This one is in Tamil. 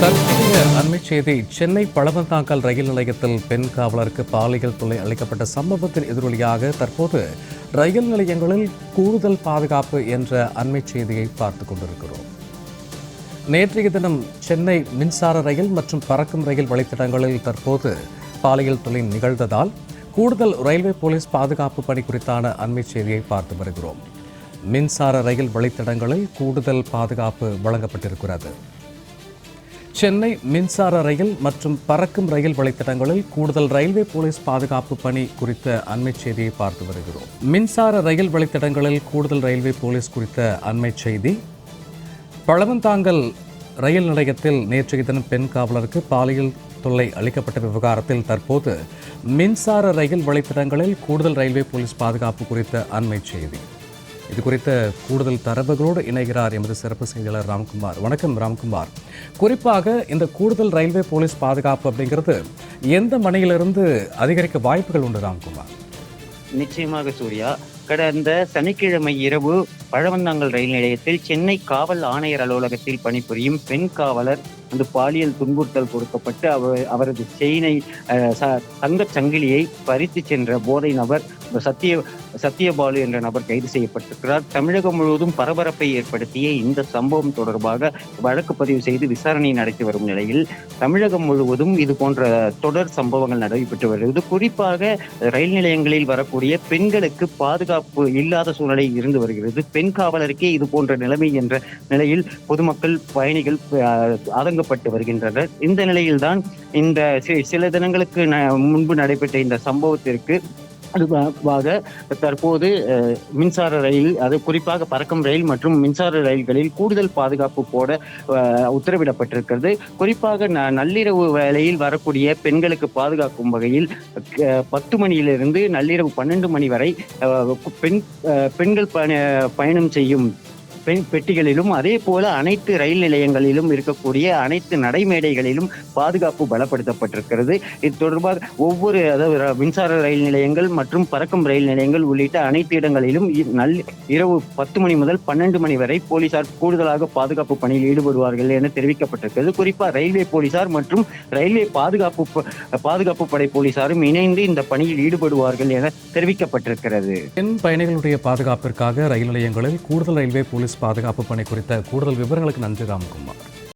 தற்போதைய அண்மை செய்தி சென்னை பழவந்தாங்கல் ரயில் நிலையத்தில் பெண் காவலருக்கு பாலியல் தொல்லை அளிக்கப்பட்ட சம்பவத்தின் எதிரொலியாக தற்போது ரயில் நிலையங்களில் கூடுதல் பாதுகாப்பு என்ற அண்மை செய்தியை பார்த்துக் கொண்டிருக்கிறோம். நேற்றைய தினம் சென்னை மின்சார ரயில் மற்றும் பறக்கும் ரயில் வழித்தடங்களில் தற்போது பாலியல் தொல்லை நிகழ்ந்ததால் கூடுதல் ரயில்வே போலீஸ் பாதுகாப்பு பணி குறித்தான அண்மை செய்தியை பார்த்து வருகிறோம். மின்சார ரயில் வழித்தடங்களில் கூடுதல் பாதுகாப்பு வழங்கப்பட்டிருக்கிறது. சென்னை மின்சார ரயில் மற்றும் பறக்கும் ரயில் வழித்தடங்களில் கூடுதல் ரயில்வே போலீஸ் பாதுகாப்பு பணி குறித்த அண்மை செய்தியை பார்த்து வருகிறோம். மின்சார ரயில் வழித்தடங்களில் கூடுதல் ரயில்வே போலீஸ் குறித்த அண்மை செய்தி. பழவந்தாங்கல் ரயில் நிலையத்தில் நேற்றைய தினம் பெண் காவலருக்கு பாலியல் தொல்லை அளிக்கப்பட்ட விவகாரத்தில் தற்போது மின்சார ரயில் வழித்தடங்களில் கூடுதல் ரயில்வே போலீஸ் பாதுகாப்பு குறித்த அண்மை செய்தி. இது குறித்த கூடுதல் தரவுகளோடு இணைகிறார் எமது சிறப்பு செய்தியாளர் ராம்குமார். வணக்கம் ராம்குமார். குறிப்பாக இந்த கூடுதல் ரயில்வே போலீஸ் பாதுகாப்பு அப்படிங்கிறது எந்த மனையிலிருந்து அதிகரிக்க வாய்ப்புகள் உண்டு ராம்குமார்? நிச்சயமாக சூர்யா. கடந்த சனிக்கிழமை இரவு பழவந்தாங்கல் ரயில் நிலையத்தில் சென்னை காவல் ஆணையர் அலுவலகத்தில் பணிபுரியும் பெண் காவலர் அந்த பாலியல் துன்புறுத்தல் கொடுக்கப்பட்டு அவர் அவரது செயினை தங்க சங்கிலியை பறித்து சென்ற போதை நபர் சத்திய சத்தியபாலு என்ற நபர் கைது செய்யப்பட்டிருக்கிறார். தமிழகம் முழுவதும் பரபரப்பை ஏற்படுத்திய இந்த சம்பவம் தொடர்பாக வழக்கு பதிவு செய்து விசாரணை நடத்தி வரும் நிலையில் தமிழகம் முழுவதும் இது போன்ற தொடர் சம்பவங்கள் நடைபெற்று வருகிறது. குறிப்பாக ரயில் நிலையங்களில் வரக்கூடிய பெண்களுக்கு பாதுகாப்பு இல்லாத சூழ்நிலை இருந்து வருகிறது. பெண் காவலருக்கே இது போன்ற நிலைமை என்ற நிலையில் பொதுமக்கள் பயணிகள் அதன் ஆதங்கப்பட்டு வருகின்றனர். இந்த நிலையில்தான் இந்த சில தினங்களுக்கு முன்பு நடைபெற்ற இந்த சம்பவத்திற்கு அதுவாக தற்போது மின்சார ரயில் அது குறிப்பாக பறக்கும் ரயில் மற்றும் மின்சார ரயில்களில் கூடுதல் பாதுகாப்பு போட உத்தரவிடப்பட்டிருக்கிறது. குறிப்பாக நள்ளிரவு வேளையில் வரக்கூடிய பெண்களுக்கு பாதுகாக்கும் வகையில் பத்து மணியிலிருந்து நள்ளிரவு பன்னெண்டு மணி வரை பெண் பெண்கள் பயணம் செய்யும் பெண் பெட்டிகளிலும் அதே போல அனைத்து ரயில் நிலையங்களிலும் இருக்கக்கூடிய அனைத்து நடைமேடைகளிலும் பாதுகாப்பு பலப்படுத்தப்பட்டிருக்கிறது. இது தொடர்பாக ஒவ்வொரு அதாவது மின்சார ரயில் நிலையங்கள் மற்றும் பறக்கும் ரயில் நிலையங்கள் உள்ளிட்ட அனைத்து இடங்களிலும் இ- நல் இரவு பத்து மணி முதல் பன்னெண்டு மணி வரை போலீசார் கூடுதலாக பாதுகாப்பு பணியில் ஈடுபடுவார்கள் என தெரிவிக்கப்பட்டிருக்கிறது. குறிப்பாக ரயில்வே போலீசார் மற்றும் ரயில்வே பாதுகாப்பு பாதுகாப்பு படை போலீசாரும் இணைந்து இந்த பணியில் ஈடுபடுவார்கள் என தெரிவிக்கப்பட்டிருக்கிறது. பெண் பயணிகளுடைய பாதுகாப்பிற்காக ரயில் நிலையங்களில் கூடுதல் ரயில்வே போலீஸ் பாதுகாப்பு பணி குறித்த கூடுதல் விவரங்களுக்கு நன்றி ராம்குமார்.